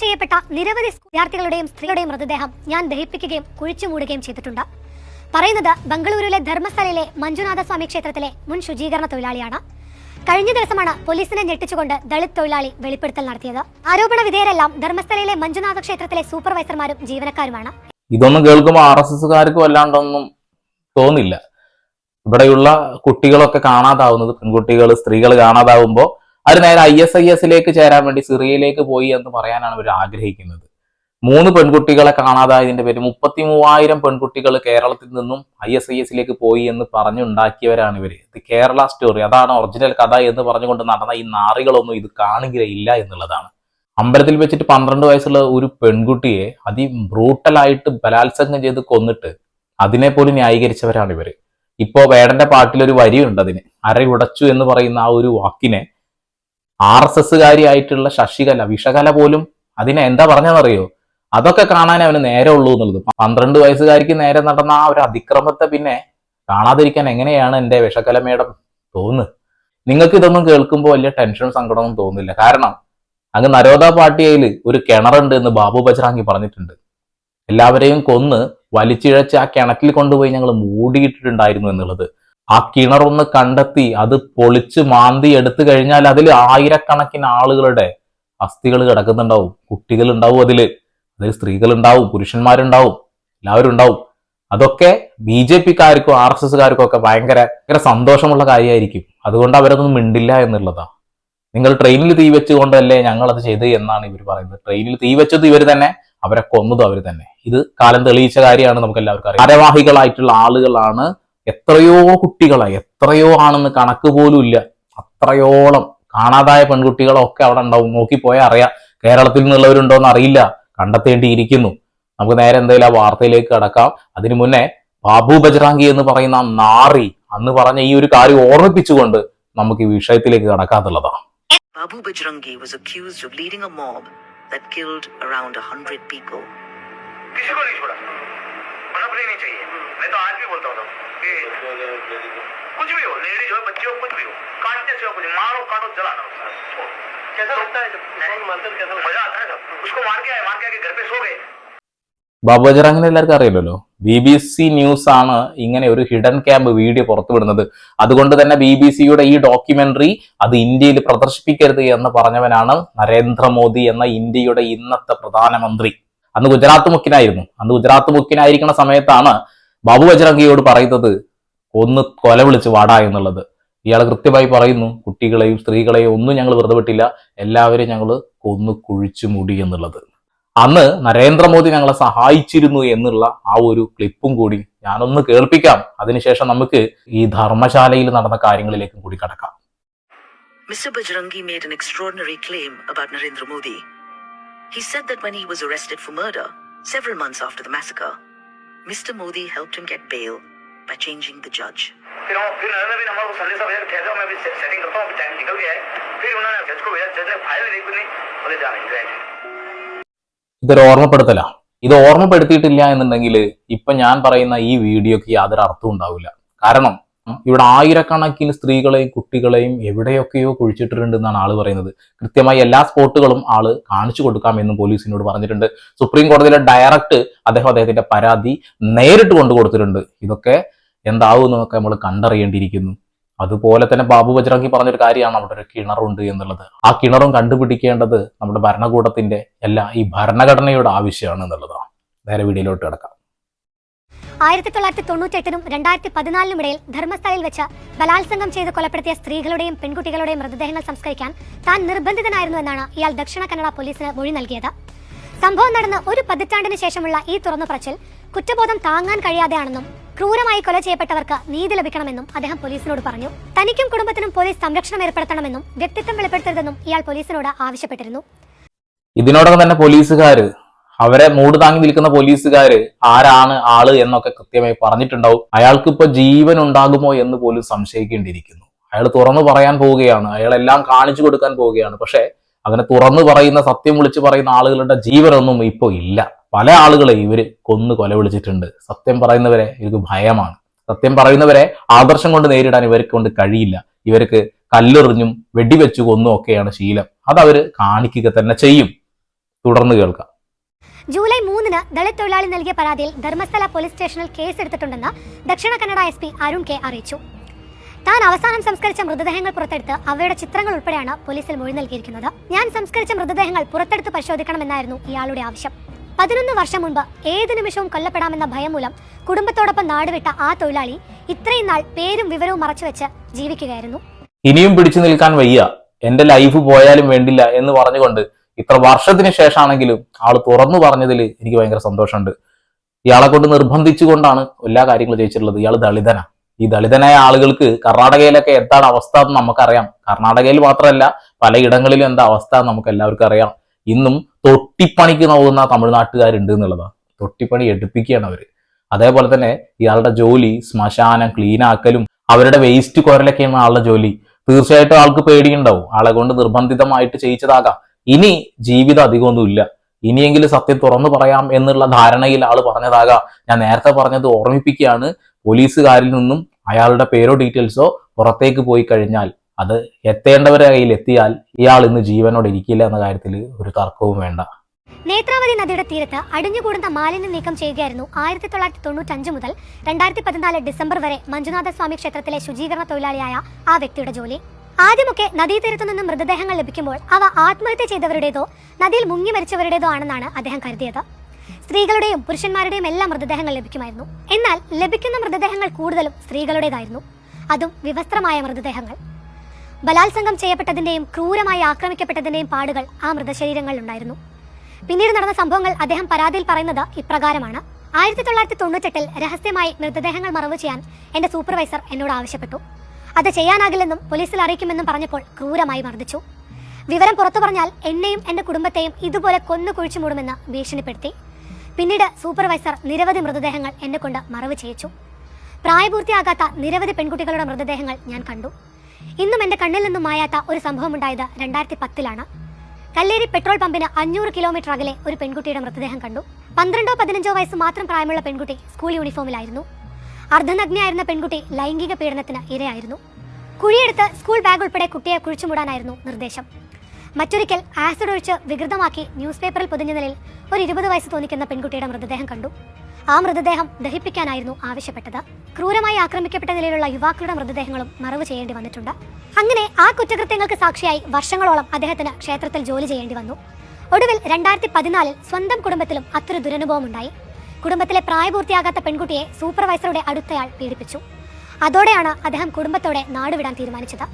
ചെയ്യപ്പെട്ട നിരവധി വിദ്യാർത്ഥികളുടെയും സ്ത്രീകളുടെയും മൃതദേഹം ഞാൻ ദഹിപ്പിക്കുകയും കുഴിച്ചു മൂടുകയും ചെയ്തിട്ടുണ്ട്. പറയുന്നത് ബംഗളൂരുവിലെ ധർമ്മസ്ഥലയിലെ മഞ്ജുനാഥ സ്വാമി ക്ഷേത്രത്തിലെ മുൻ ശുചീകരണ തൊഴിലാളിയാണ്. കഴിഞ്ഞ ദിവസമാണ് പോലീസിനെ ഞെട്ടിച്ചുകൊണ്ട് ദളിത് തൊഴിലാളി വെളിപ്പെടുത്തൽ നടത്തിയത്. ആരോപണ വിധേയരെല്ലാം ധർമ്മസ്ഥലയിലെ മഞ്ജുനാഥ ക്ഷേത്രത്തിലെ സൂപ്പർവൈസർമാരും ജീവനക്കാരുമാണ്. ഇതൊന്നും കേൾക്കുമ്പോൾ ആർ എസ് എസ്സുകാർക്ക് വല്ലാണ്ടൊന്നും തോന്നില്ല. ഇവിടെയുള്ള കുട്ടികളൊക്കെ കാണാതാവുന്നത് പെൺകുട്ടികൾ സ്ത്രീകൾ കാണാതാവുമ്പോൾ അവർ നേരെ ഐ എസ് ഐ എസിലേക്ക് ചേരാൻ വേണ്ടി സിറിയയിലേക്ക് പോയി എന്ന് പറയാനാണ് അവർ ആഗ്രഹിക്കുന്നത്. മൂന്ന് പെൺകുട്ടികളെ കാണാതായതിന്റെ പേര് മുപ്പത്തി മൂവായിരം പെൺകുട്ടികൾ കേരളത്തിൽ നിന്നും ഐ എസ് ഐ എസിലേക്ക് പോയി എന്ന് പറഞ്ഞുണ്ടാക്കിയവരാണ് ഇവർ. ഇത് കേരള സ്റ്റോറി. അതാണ് ഒറിജിനൽ കഥ എന്ന് പറഞ്ഞുകൊണ്ട് നടന്ന ഈ നാറികളൊന്നും ഇത് കാണുകയില്ല എന്നുള്ളതാണ്. അമ്പലത്തിൽ വെച്ചിട്ട് പന്ത്രണ്ട് വയസ്സുള്ള ഒരു പെൺകുട്ടിയെ അതി ബ്രൂട്ടലായിട്ട് ബലാത്സംഗം ചെയ്ത് കൊന്നിട്ട് അതിനെ പോലും ന്യായീകരിച്ചവരാണ് ഇവർ ഇപ്പോ വേടന്റെ പാട്ടിലൊരു വരിയുണ്ട് അതിന്. അരയുടച്ചു എന്ന് പറയുന്ന ആ ഒരു വാക്കിനെ ആർ എസ് എസ്സുകാരിയായിട്ടുള്ള ശശികല വിഷകല പോലും അതിനെ എന്താ പറഞ്ഞതെന്നറിയോ? അതൊക്കെ കാണാൻ അവന് നേരെ ഉള്ളൂ എന്നുള്ളത്. പന്ത്രണ്ട് വയസ്സുകാരിക്ക് നേരെ നടന്ന ആ ഒരു അതിക്രമത്തെ പിന്നെ കാണാതിരിക്കാൻ എങ്ങനെയാണ് എന്റെ വിഷകല മേഡം തോന്നുന്നത്? നിങ്ങൾക്ക് ഇതൊന്നും കേൾക്കുമ്പോൾ വലിയ ടെൻഷനും സങ്കടമൊന്നും തോന്നില്ല കാരണം അങ്ങ് നരോദ പാട്ടിയയിൽ ഒരു കിണറുണ്ട് എന്ന് ബാബു ബജ്രാങ്കി പറഞ്ഞിട്ടുണ്ട്. എല്ലാവരെയും കൊന്ന് വലിച്ചിഴച്ച് ആ കിണറ്റിൽ കൊണ്ടുപോയി ഞങ്ങൾ മൂടിയിട്ടിട്ടുണ്ടായിരുന്നു എന്നുള്ളത്. ആ കിണറൊന്ന് കണ്ടെത്തി അത് പൊളിച്ച് മാന്തി എടുത്തു കഴിഞ്ഞാൽ അതിൽ ആയിരക്കണക്കിന് ആളുകളുടെ അസ്ഥികൾ കിടക്കുന്നുണ്ടാവും. കുട്ടികൾ ഉണ്ടാവും അതിൽ അതിൽ സ്ത്രീകൾ ഉണ്ടാവും പുരുഷന്മാരുണ്ടാവും എല്ലാവരും ഉണ്ടാവും. അതൊക്കെ ബി ജെ പിക്കാർക്കും ആർ എസ് എസ്കാർക്കും ഒക്കെ ഭയങ്കര ഭയങ്കര സന്തോഷമുള്ള കാര്യമായിരിക്കും. അതുകൊണ്ട് അവരൊന്നും മിണ്ടില്ല എന്നുള്ളതാ. നിങ്ങൾ ട്രെയിനിൽ തീ വെച്ചുകൊണ്ടല്ലേ ഞങ്ങൾ അത് ചെയ്ത് എന്നാണ് ഇവർ പറയുന്നത്. ട്രെയിനിൽ തീ വെച്ചത് ഇവർ തന്നെ അവരെ കൊന്നതും അവർ തന്നെ. ഇത് കാലം തെളിയിച്ച കാര്യമാണ് നമുക്ക് എല്ലാവർക്കും അറിയാം. ഭാരവാഹികളായിട്ടുള്ള ആളുകളാണ് എത്രയോ കുട്ടികളായി എത്രയോ ആണെന്ന് കണക്ക് പോലും ഇല്ല. അത്രയോളം കാണാതായ പെൺകുട്ടികളൊക്കെ അവിടെ ഉണ്ടാവും. നോക്കിപ്പോയാൽ അറിയാം കേരളത്തിൽ നിന്നുള്ളവരുണ്ടോ എന്ന് അറിയില്ല. കണ്ടെത്തേണ്ടിയിരിക്കുന്നു. നമുക്ക് നേരെ എന്തായാലും ആ വാർത്തയിലേക്ക് കടക്കാം. അതിനു മുന്നേ ബാബു ബജ്രാങ്കി എന്ന് പറയുന്ന നാറി അന്ന് പറഞ്ഞ ഈ ഒരു കാര്യം ഓർമ്മിപ്പിച്ചുകൊണ്ട് നമുക്ക് ഈ വിഷയത്തിലേക്ക് കടക്കാത്തുള്ളതാ Babu Bajrangi was accused of leading a mob that killed around a hundred people. किसी को नहीं छोड़ा बनपनी नहीं चाहिए मैं तो आज भी बोलता हूँ कि कुछ भी हो लेडीज हो बच्चे हो कुछ भी हो काटने से हो कुछ मारो काटो जलाना छोड़ो कैसा लगता है जब मारते कैसा मजा आता है जब उसको मार के आए मार के आके घर पे सो गए ബാബു ബജറാങ്ങിനെ എല്ലാവർക്കും അറിയില്ലല്ലോ ബി ബി സി ന്യൂസ് ആണ് ഇങ്ങനെ ഒരു ഹിഡൻ ക്യാമ്പ് വീഡിയോ പുറത്തുവിടുന്നത് അതുകൊണ്ട് തന്നെ ബി ബി സിയുടെ ഈ ഡോക്യുമെന്ററി അത് ഇന്ത്യയിൽ പ്രദർശിപ്പിക്കരുത് എന്ന് പറഞ്ഞവനാണ് നരേന്ദ്രമോദി എന്ന ഇന്ത്യയുടെ ഇന്നത്തെ പ്രധാനമന്ത്രി അന്ന് ഗുജറാത്ത് മുഖ്യനായിരുന്നു അന്ന് ഗുജറാത്ത് മുഖ്യനായിരിക്കുന്ന സമയത്താണ് ബാബു ബജറംഗിയോട് പറയുന്നത് ഒന്ന് കൊല വിളിച്ച് വാടാ എന്നുള്ളത് ഇയാൾ കൃത്യമായി പറയുന്നു കുട്ടികളെയും സ്ത്രീകളെയും ഒന്നും ഞങ്ങൾ വെറുതെ വിട്ടില്ല എല്ലാവരെയും ഞങ്ങൾ കൊന്നു കുഴിച്ചു മുടി എന്നുള്ളത് അന്ന് നരേന്ദ്രമോദി ഞങ്ങളെ സഹായിച്ചിരുന്നു എന്നുള്ള ആ ഒരു ക്ലിപ്പും കൂടി ഞാനൊന്ന് കേൾപ്പിക്കാം അതിനുശേഷം നമുക്ക് ഈ ധർമ്മശാലയിൽ നടന്ന കാര്യങ്ങളിലേക്കും കൂടി കടക്കാം Mr. Bajrangi made an extraordinary claim about Narendra Modi. He said that when he was arrested for murder, several months after the massacre, Mr. Modi helped him get bail by changing the judge. फिर हम फिर नरेंद्र भी ने हमारे को संदेशा भेजा कि ठहर जाओ मैं अभी से- सेटिंग करता हूँ अभी टाइम निकल गया है फिर उन्होंने जज को भेजा जज ने फाइल नहीं कुछ नहीं बोले जाने गए ഇതൊരു ഓർമ്മപ്പെടുത്തല ഇത് ഓർമ്മപ്പെടുത്തിയിട്ടില്ല എന്നുണ്ടെങ്കിൽ ഇപ്പൊ ഞാൻ പറയുന്ന ഈ വീഡിയോക്ക് യാതൊരു അർത്ഥവും ഉണ്ടാവില്ല കാരണം ഉം, ഇവിടെ ആയിരക്കണക്കിന് സ്ത്രീകളെയും കുട്ടികളെയും എവിടെയൊക്കെയോ കുഴിച്ചിട്ടിട്ടുണ്ട് എന്നാണ് ആൾ പറയുന്നത്. കൃത്യമായി എല്ലാ സ്പോട്ടുകളും ആൾ കാണിച്ചു കൊടുക്കാമെന്നും പോലീസിനോട് പറഞ്ഞിട്ടുണ്ട്. സുപ്രീം കോടതിയിലെ ഡയറക്റ്റ് അദ്ദേഹം അദ്ദേഹത്തിന്റെ പരാതി നേരിട്ട് കൊണ്ടു കൊടുത്തിട്ടുണ്ട്. ഇതൊക്കെ എന്താവും എന്നൊക്കെ നമ്മൾ കണ്ടറിയേണ്ടിയിരിക്കുന്നു. അതുപോലെ തന്നെ ബാബു ബജ്രംഗി പറഞ്ഞൊരു കാര്യമാണ് അവിടെ ഒരു കിണറുണ്ട് എന്നുള്ളത്. ആ കിണറും കണ്ടുപിടിക്കേണ്ടത് നമ്മുടെ ഭരണകൂടത്തിന്റെ അല്ല ഈ ഭരണഘടനയുടെ ആവശ്യമാണ് എന്നുള്ളതാണ്. നേരെ വീഡിയോയിലോട്ട് കിടക്കാം. ആയിരത്തി തൊള്ളായിരത്തി തൊണ്ണൂറ്റെട്ടിനും രണ്ടായിരത്തി പതിനാലിനും ഇടയിൽ ധർമ്മസ്ഥലയിൽ വെച്ച് ബലാത്സംഗം ചെയ്ത് കൊലപ്പെടുത്തിയ സ്ത്രീകളുടെയും പെൺകുട്ടികളുടെയും മൃതദേഹങ്ങൾ സംസ്കരിക്കാൻ താൻ നിർബന്ധിതനായിരുന്നു എന്നാണ് ഇയാൾ ദക്ഷിണ കന്നഡ പോലീസിന് മൊഴി നൽകിയത്. സംഭവം നടന്ന് ഒരു പതിറ്റാണ്ടിന് ശേഷമുള്ള ഈ തുറന്നു പറച്ചിൽ കുറ്റബോധം താങ്ങാൻ കഴിയാതെയാണെന്നും ക്രൂരമായി കൊല ചെയ്യപ്പെട്ടവർക്ക് നീതി ലഭിക്കണമെന്നും അദ്ദേഹം പോലീസിനോട് പറഞ്ഞു. തനിക്കും കുടുംബത്തിനും പോലീസ് സംരക്ഷണം ഏർപ്പെടുത്തണമെന്നും വ്യക്തിത്വം വെളിപ്പെടുത്തരുതെന്നും ഇയാൾ പോലീസിനോട് ആവശ്യപ്പെട്ടിരുന്നു. ഇതിനോടകം തന്നെ പോലീസുകാര് അവരെ മൂട് താങ്ങി നിൽക്കുന്ന പോലീസുകാര് ആരാണ് ആൾ എന്നൊക്കെ കൃത്യമായി പറഞ്ഞിട്ടുണ്ടാവും. അയാൾക്ക് ഇപ്പൊ ജീവൻ ഉണ്ടാകുമോ എന്ന് പോലും സംശയിക്കേണ്ടിയിരിക്കുന്നു. അയാൾ തുറന്നു പറയാൻ പോവുകയാണ്. അയാളെല്ലാം കാണിച്ചു കൊടുക്കാൻ പോവുകയാണ്. പക്ഷെ അങ്ങനെ തുറന്നു പറയുന്ന സത്യം വിളിച്ചു പറയുന്ന ആളുകളുടെ ജീവനൊന്നും ഇപ്പൊ ഇല്ല. പല ആളുകളെ ഇവർ കൊന്നു കൊല വിളിച്ചിട്ടുണ്ട്. സത്യം പറയുന്നവരെ ഇവർക്ക് ഭയമാണ്. സത്യം പറയുന്നവരെ ആദർശം കൊണ്ട് നേരിടാൻ ഇവർക്ക് കൊണ്ട് കഴിയില്ല. ഇവർക്ക് കല്ലെറിഞ്ഞും വെടിവെച്ചു കൊന്നും ഒക്കെയാണ് ശീലം. അത് അവർ കാണിക്കുക തന്നെ ചെയ്യും. തുടർന്ന് കേൾക്കാം. ജൂലൈ മൂന്നിന് ദളിത് തൊഴിലാളി നൽകിയ പരാതിയിൽ ധർമ്മസ്ഥല പോലീസ് സ്റ്റേഷനിൽ കേസെടുത്തിട്ടുണ്ടെന്ന് Dakshina Kannada S P Arun K അറിയിച്ചു. താൻ അവസാനം സംസ്കരിച്ച മൃതദേഹങ്ങൾ പുറത്തെടുത്ത് അവയുടെ ചിത്രങ്ങൾ ഉൾപ്പെടെയാണ് പോലീസിൽ മൊഴി നൽകിയിരിക്കുന്നത്. ഞാൻ സംസ്കരിച്ച മൃതദേഹങ്ങൾ പുറത്തെടുത്ത് പരിശോധിക്കണമെന്നായിരുന്നു ഇയാളുടെ ആവശ്യം. പതിനൊന്ന് വർഷം മുൻപ് ഏത് നിമിഷവും കൊല്ലപ്പെടാമെന്ന ഭയം മൂലം കുടുംബത്തോടൊപ്പം നാടുവിട്ട ആ തൊഴിലാളി ഇത്രയും നാൾ പേരും വിവരവും മറച്ചുവെച്ച് ജീവിക്കുകയായിരുന്നു. ഇനിയും പിടിച്ചു നിൽക്കാൻ വയ്യ. എന്റെ ലൈഫ് പോയാലും വേണ്ടില്ല എന്ന് പറഞ്ഞുകൊണ്ട് ഇത്ര വർഷത്തിന് ശേഷമാണെങ്കിലും ആൾ തുറന്നു പറഞ്ഞതിൽ എനിക്ക് ഭയങ്കര സന്തോഷമുണ്ട്. ഇയാളെ കൊണ്ട് നിർബന്ധിച്ചുകൊണ്ടാണ് എല്ലാ കാര്യങ്ങളും ചെയ്യിച്ചിട്ടുള്ളത്. ഇയാൾ ദളിതനാ. ഈ ദളിതനായ ആളുകൾക്ക് കർണാടകയിലൊക്കെ എന്താണ് അവസ്ഥ എന്ന് നമുക്കറിയാം. കർണാടകയിൽ മാത്രമല്ല പലയിടങ്ങളിലും എന്താ അവസ്ഥ നമുക്ക് എല്ലാവർക്കും അറിയാം. ഇന്നും തൊട്ടിപ്പണിക്ക് നോക്കുന്ന തമിഴ്നാട്ടുകാരുണ്ട് എന്നുള്ളതാണ്. തൊട്ടിപ്പണി എടുപ്പിക്കുകയാണ് അവർ അതേപോലെ തന്നെ ഇയാളുടെ ജോലി ശ്മശാനം ക്ലീൻ ആക്കലും അവരുടെ വേസ്റ്റ് കുരലൊക്കെയാണ് ആളുടെ ജോലി. തീർച്ചയായിട്ടും ആൾക്ക് പേടിയുണ്ടാവും. ആളെ കൊണ്ട് നിർബന്ധിതമായിട്ട് ചെയ്യിച്ചതാകാം. ഇനി ജീവിതം അധികമൊന്നും ഇല്ല ഇനിയെങ്കിലും സത്യം തുറന്നു പറയാം എന്നുള്ള ധാരണയിൽ ആൾ പറഞ്ഞതാകാം. ഞാൻ നേരത്തെ പറഞ്ഞത് ഓർമ്മിപ്പിക്കുകയാണ്. പോലീസുകാരിൽ നിന്നും അയാളുടെ പേരോ ഡീറ്റെയിൽസോ പുറത്തേക്ക് പോയി കഴിഞ്ഞാൽ അത് എത്തേണ്ടവരെ കയ്യിൽ എത്തിയാൽ ഇയാൾ ഇന്ന് ജീവനോടെ ഇരിക്കില്ല എന്ന കാര്യത്തിൽ ഒരു തർക്കവും വേണ്ട. നേത്രാവതി നദിയുടെ തീരത്ത് അടിഞ്ഞുകൂടുന്ന മാലിന്യം നീക്കം ചെയ്യുകയായിരുന്നു ആയിരത്തി തൊള്ളായിരത്തി തൊണ്ണൂറ്റഞ്ച് മുതൽ രണ്ടായിരത്തി പതിനാല് ഡിസംബർ വരെ മഞ്ജുനാഥ സ്വാമി ക്ഷേത്രത്തിലെ ശുചീകരണ തൊഴിലാളിയായ ആ വ്യക്തിയുടെ ജോലി. ആദ്യമൊക്കെ നദീതീരത്തു നിന്നും മൃതദേഹങ്ങൾ ലഭിക്കുമ്പോൾ അവ ആത്മഹത്യ ചെയ്തവരുടേതോ നദിയിൽ മുങ്ങി മരിച്ചവരുടേതോ ആണെന്നാണ് അദ്ദേഹം കരുതിയത്. സ്ത്രീകളുടെയും പുരുഷന്മാരുടെയും എല്ലാം മൃതദേഹങ്ങൾ ലഭിക്കുമായിരുന്നു. എന്നാൽ ലഭിക്കുന്ന മൃതദേഹങ്ങൾ കൂടുതലും സ്ത്രീകളുടേതായിരുന്നു. അതും വിവസ്ത്രമായ മൃതദേഹങ്ങൾ. ബലാത്സംഗം ചെയ്യപ്പെട്ടതിന്റെയും ക്രൂരമായി ആക്രമിക്കപ്പെട്ടതിന്റെയും പാടുകൾ ആ മൃതശരീരങ്ങളിലുണ്ടായിരുന്നു. പിന്നീട് നടന്ന സംഭവങ്ങൾ അദ്ദേഹം പരാതിയിൽ പറയുന്നത് ഇപ്രകാരമാണ്. ആയിരത്തി തൊള്ളായിരത്തി തൊണ്ണൂറ്റെട്ടിൽ രഹസ്യമായി മൃതദേഹങ്ങൾ മറവ് ചെയ്യാൻ എന്റെ സൂപ്പർവൈസർ എന്നോട് ആവശ്യപ്പെട്ടു. അത് ചെയ്യാനാകില്ലെന്നും പോലീസിൽ അറിയിക്കുമെന്നും പറഞ്ഞപ്പോൾ ക്രൂരമായി മർദ്ദിച്ചു. വിവരം പുറത്തു പറഞ്ഞാൽ എന്നെയും എന്റെ കുടുംബത്തെയും ഇതുപോലെ കൊന്നു കുഴിച്ചു മൂടുമെന്ന് ഭീഷണിപ്പെടുത്തി. പിന്നീട് സൂപ്പർവൈസർ നിരവധി മൃതദേഹങ്ങൾ എന്നെ കൊണ്ട് മറവ് ചെയ്യിച്ചു. പ്രായപൂർത്തിയാകാത്ത നിരവധി പെൺകുട്ടികളുടെ മൃതദേഹങ്ങൾ ഞാൻ കണ്ടു. ഇന്നും എന്റെ കണ്ണിൽ നിന്നും മായാത്ത ഒരു സംഭവം ഉണ്ടായത് രണ്ടായിരത്തി പത്തിലാണ് കല്ലേരി പെട്രോൾ പമ്പിന് അഞ്ഞൂറ് കിലോമീറ്റർ അകലെ ഒരു പെൺകുട്ടിയുടെ മൃതദേഹം കണ്ടു. പന്ത്രണ്ടോ പതിനഞ്ചോ വയസ്സ് മാത്രം പ്രായമുള്ള പെൺകുട്ടി സ്കൂൾ യൂണിഫോമിലായിരുന്നു. അർദ്ധനഗ്നയായിരുന്ന പെൺകുട്ടി ലൈംഗിക പീഡനത്തിന് ഇരയായിരുന്നു. കുഴിയെടുത്ത് സ്കൂൾ ബാഗ് ഉൾപ്പെടെ കുട്ടിയെ കുഴിച്ചുമൂടാനായിരുന്നു നിർദ്ദേശം. മറ്റൊരിക്കൽ ആസിഡ് ഒഴിച്ച് വികൃതമാക്കി ന്യൂസ് പേപ്പറിൽ പൊതിഞ്ഞ നിലയിൽ ഒരു ഇരുപത് വയസ്സ് തോന്നിക്കുന്ന പെൺകുട്ടിയുടെ മൃതദേഹം കണ്ടു. ആ മൃതദേഹം ദഹിപ്പിക്കാനായിരുന്നു ആവശ്യപ്പെട്ടത്. ക്രൂരമായി ആക്രമിക്കപ്പെട്ട നിലയിലുള്ള യുവാക്കളുടെ മൃതദേഹങ്ങളും മറവ് ചെയ്യേണ്ടി വന്നിട്ടുണ്ട്. അങ്ങനെ ആ കുറ്റകൃത്യങ്ങൾക്ക് സാക്ഷിയായി വർഷങ്ങളോളം അദ്ദേഹത്തിന് ക്ഷേത്രത്തിൽ ജോലി ചെയ്യേണ്ടി വന്നു. ഒടുവിൽ രണ്ടായിരത്തി പതിനാലിൽ സ്വന്തം കുടുംബത്തിലും അത്ര ദുരനുഭവം ഉണ്ടായി കുടുംബത്തിലെ പ്രായപൂർത്തിയാകാത്ത പെൺകുട്ടിയെ സൂപ്പർവൈസറുടെ അടുത്തയാൾ പീഡിപ്പിച്ചു. അതോടെയാണ് അദ്ദേഹം കുടുംബത്തോടെ നാടുവിടാൻ തീരുമാനിച്ചത്.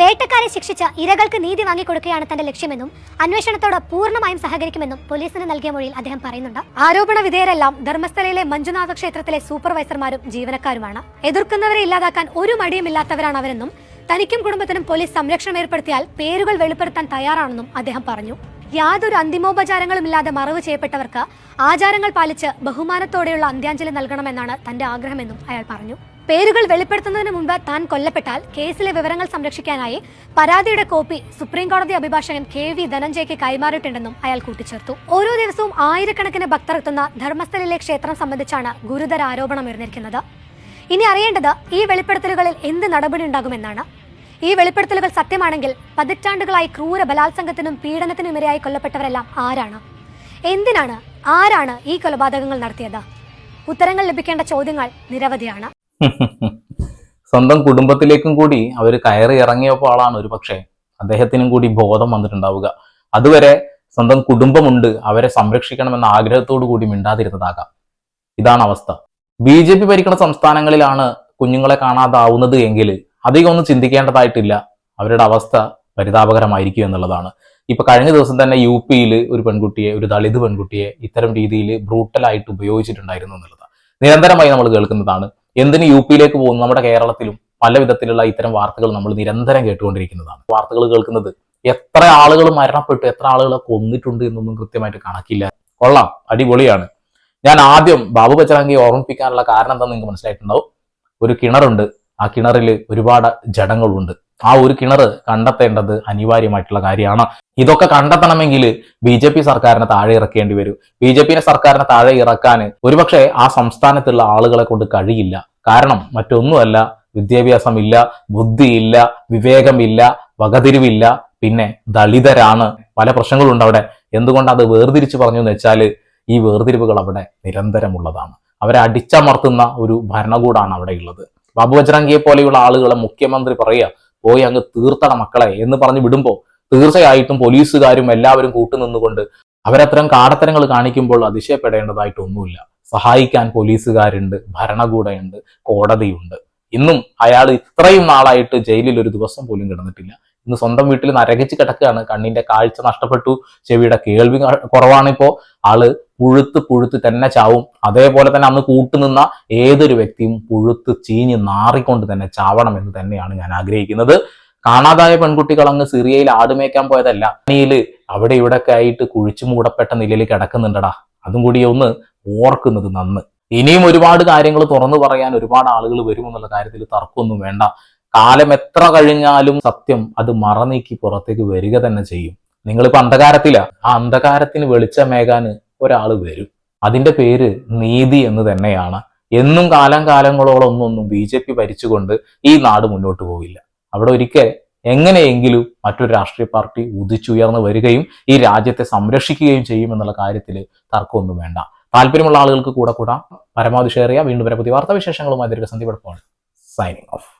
വേട്ടക്കാരെ ശിക്ഷിച്ച് ഇരകൾക്ക് നീതി വാങ്ങിക്കൊടുക്കുകയാണ് തന്റെ ലക്ഷ്യമെന്നും അന്വേഷണത്തോട് പൂർണമായും സഹകരിക്കുമെന്നും പോലീസിന് നൽകിയ മൊഴിയിൽ അദ്ദേഹം പറയുന്നുണ്ട്. ആരോപണ വിധേയരെല്ലാം ധർമ്മസ്ഥലയിലെ മഞ്ജുനാഥ ക്ഷേത്രത്തിലെ സൂപ്പർവൈസർമാരും ജീവനക്കാരുമാണ്. എതിർക്കുന്നവരെ ഇല്ലാതാക്കാൻ ഒരു മടിയുമില്ലാത്തവരാണ് അവരെന്നും തനിക്കും കുടുംബത്തിനും പോലീസ് സംരക്ഷണം ഏർപ്പെടുത്തിയാൽ പേരുകൾ വെളിപ്പെടുത്താൻ തയ്യാറാണെന്നും അദ്ദേഹം പറഞ്ഞു. യാതൊരു അന്തിമോപചാരങ്ങളും ഇല്ലാതെ മറവ് ചെയ്യപ്പെട്ടവർക്ക് ആചാരങ്ങൾ പാലിച്ച് ബഹുമാനത്തോടെയുള്ള അന്ത്യാഞ്ജലി നൽകണമെന്നാണ് തന്റെ ആഗ്രഹമെന്നും അയാൾ പറഞ്ഞു. പേരുകൾ വെളിപ്പെടുത്തുന്നതിന് മുമ്പ് താൻ കൊല്ലപ്പെട്ടാൽ കേസിലെ വിവരങ്ങൾ സംരക്ഷിക്കാനായി പരാതിയുടെ കോപ്പി സുപ്രീം കോടതി അഭിഭാഷകൻ കെ വി ധനഞ്ജയ്ക്ക് കൈമാറിയിട്ടുണ്ടെന്നും അയാൾ കൂട്ടിച്ചേർത്തു. ഓരോ ദിവസവും ആയിരക്കണക്കിന് ഭക്തർ എത്തുന്ന ധർമ്മസ്ഥലിലെ ക്ഷേത്രം സംബന്ധിച്ചാണ് ഗുരുതര ആരോപണം ഉയർന്നിരിക്കുന്നത്. ഇനി അറിയേണ്ടത് ഈ വെളിപ്പെടുത്തലുകളിൽ എന്ത് നടപടി ഉണ്ടാകുമെന്നാണ് ഈ വെളിപ്പെടുത്തലുകൾ സത്യമാണെങ്കിൽ പതിറ്റാണ്ടുകളായി ക്രൂര ബലാത്സംഗത്തിനും പീഡനത്തിനും ഇരയായി കൊല്ലപ്പെട്ടവരെല്ലാം ആരാണ്? എന്തിനാണ് ആരാണ് ഈ കൊലപാതകങ്ങൾ നടത്തിയത്? ഉത്തരങ്ങൾ ലഭിക്കേണ്ട ചോദ്യങ്ങൾ നിരവധിയാണ്. സ്വന്തം കുടുംബത്തിലേക്കും കൂടി അവർ കയറി ഇറങ്ങിയപ്പോൾ ആളാണ് ഒരു പക്ഷേ അദ്ദേഹത്തിനും കൂടി ബോധം വന്നിട്ടുണ്ടാവുക. അതുവരെ സ്വന്തം കുടുംബമുണ്ട് അവരെ സംരക്ഷിക്കണമെന്ന ആഗ്രഹത്തോടു കൂടി മിണ്ടാതിരുന്നതാകാം. ഇതാണ് അവസ്ഥ. ബി ജെ പി ഭരിക്കുന്ന സംസ്ഥാനങ്ങളിലാണ് കുഞ്ഞുങ്ങളെ കാണാതാവുന്നത് എങ്കിൽ അധികം ഒന്നും ചിന്തിക്കേണ്ടതായിട്ടില്ല. അവരുടെ അവസ്ഥ പരിതാപകരമായിരിക്കും എന്നുള്ളതാണ്. ഇപ്പൊ കഴിഞ്ഞ ദിവസം തന്നെ യു പിയിൽ ഒരു പെൺകുട്ടിയെ ഒരു ദളിത് പെൺകുട്ടിയെ ഇത്തരം രീതിയിൽ ബ്രൂട്ടലായിട്ട് ഉപയോഗിച്ചിട്ടുണ്ടായിരുന്നു എന്നുള്ളതാണ് നിരന്തരമായി നമ്മൾ കേൾക്കുന്നതാണ്. എന്തിന് യു പിയിലേക്ക് പോകുന്നു? നമ്മുടെ കേരളത്തിലും പല വിധത്തിലുള്ള ഇത്തരം വാർത്തകൾ നമ്മൾ നിരന്തരം കേട്ടുകൊണ്ടിരിക്കുന്നതാണ്. വാർത്തകൾ കേൾക്കുന്നത് എത്ര ആളുകൾ മരണപ്പെട്ടു എത്ര ആളുകളെ കൊന്നിട്ടുണ്ട് എന്നൊന്നും കൃത്യമായിട്ട് കണക്കില്ല. കൊള്ളാം അടിപൊളിയാണ്. ഞാൻ ആദ്യം ബാബു ബച്ചറാങ്കി ഓർമ്മിപ്പിക്കാനുള്ള കാരണം എന്താണെന്ന് നിങ്ങൾക്ക് മനസ്സിലായിട്ടുണ്ടാവും. ഒരു കിണറുണ്ട്. ആ കിണറിൽ ഒരുപാട് ജഡങ്ങളുണ്ട്. ആ ഒരു കിണർ കണ്ടെത്തേണ്ടത് അനിവാര്യമായിട്ടുള്ള കാര്യമാണ്. ഇതൊക്കെ കണ്ടെത്തണമെങ്കിൽ ബി ജെ പി സർക്കാരിനെ താഴെ ഇറക്കേണ്ടി വരും. ബി ജെ പിനെ സർക്കാരിനെ താഴെ ഇറക്കാൻ ഒരുപക്ഷെ ആ സംസ്ഥാനത്തുള്ള ആളുകളെ കൊണ്ട് കഴിയില്ല. കാരണം മറ്റൊന്നുമല്ല വിദ്യാഭ്യാസമില്ല ബുദ്ധിയില്ല വിവേകമില്ല വകതിരിവില്ല പിന്നെ ദളിതരാണ്. പല പ്രശ്നങ്ങളുണ്ട് അവിടെ. എന്തുകൊണ്ട് അത് വേർതിരിച്ച് പറഞ്ഞു എന്ന് വെച്ചാൽ ഈ വേർതിരിവുകൾ അവിടെ നിരന്തരമുള്ളതാണ്. അവരെ അടിച്ചമർത്തുന്ന ഒരു ഭരണകൂടാണ് അവിടെ ഉള്ളത് ബാബു ബജ്രംഗിയെ പോലെയുള്ള ആളുകളെ മുഖ്യമന്ത്രി പറയുക പോയി അങ്ങ് തീർത്തട മക്കളെ എന്ന് പറഞ്ഞ് വിടുമ്പോൾ തീർച്ചയായിട്ടും പോലീസുകാരും എല്ലാവരും കൂട്ടുനിന്നുകൊണ്ട് അവരത്തരം കാടത്തരങ്ങൾ കാണിക്കുമ്പോൾ അതിശയപ്പെടേണ്ടതായിട്ടൊന്നുമില്ല. സഹായിക്കാൻ പോലീസുകാരുണ്ട് ഭരണകൂടമുണ്ട് കോടതിയുണ്ട്. ഇന്നും അയാൾ ഇത്രയും നാളായിട്ട് ജയിലിൽ ഒരു ദിവസം പോലും കിടന്നിട്ടില്ല. ഇന്ന് സ്വന്തം വീട്ടിൽ നരകിച്ച് കിടക്കുകയാണ്. കണ്ണിന്റെ കാഴ്ച നഷ്ടപ്പെട്ടു. ചെവിയുടെ കേൾവി കുറവാണിപ്പോ ആൾ പുഴുത്ത് പുഴുത്ത് തന്നെ ചാവും. അതേപോലെ തന്നെ അന്ന് കൂട്ടുനിന്ന ഏതൊരു വ്യക്തിയും പുഴുത്ത് ചീഞ്ഞ് നാറിക്കൊണ്ട് തന്നെ ചാവണം എന്ന് തന്നെയാണ് ഞാൻ ആഗ്രഹിക്കുന്നത്. കാണാതായ പെൺകുട്ടികൾ അങ്ങ് സിറിയയിൽ ആടുമേക്കാൻ പോയതല്ല. പണിയിൽ അവിടെ ഇവിടെയൊക്കെ ആയിട്ട് കുഴിച്ചു മൂടപ്പെട്ട നിലയിൽ കിടക്കുന്നുണ്ടടാ. അതും കൂടി ഒന്ന് ഓർക്കുന്നത് നന്ന്. ഇനിയും ഒരുപാട് കാര്യങ്ങൾ തുറന്നു പറയാൻ ഒരുപാട് ആളുകൾ വരുമെന്നുള്ള കാര്യത്തിൽ തർക്കമൊന്നും വേണ്ട. കാലം എത്ര കഴിഞ്ഞാലും സത്യം അത് മറനീക്കി പുറത്തേക്ക് വരിക തന്നെ ചെയ്യും. നിങ്ങളിപ്പോ അന്ധകാരത്തില. ആ അന്ധകാരത്തിന് വെളിച്ചമേകാന് ഒരാൾ വരും. അതിന്റെ പേര് നീതി എന്ന് തന്നെയാണ്. എന്നും കാലം കാലങ്ങളോളം ഒന്നും ബി ജെ പി ഭരിച്ചുകൊണ്ട് ഈ നാട് മുന്നോട്ട് പോവില്ല. അവിടെ ഒരിക്കൽ എങ്ങനെയെങ്കിലും മറ്റൊരു രാഷ്ട്രീയ പാർട്ടി ഉദിച്ചുയർന്നു വരികയും ഈ രാജ്യത്തെ സംരക്ഷിക്കുകയും ചെയ്യും എന്നുള്ള കാര്യത്തിൽ തർക്കമൊന്നും വേണ്ട. താല്പര്യമുള്ള ആളുകൾക്ക് കൂടെ കൂടാം. പരമാവധി ഷെയർ ചെയ്യാം. വീണ്ടും വരെ പുതിയ വാർത്താവിശേഷങ്ങളുമായി ദീർഘസന്ധി സൈനിങ് ഓഫ്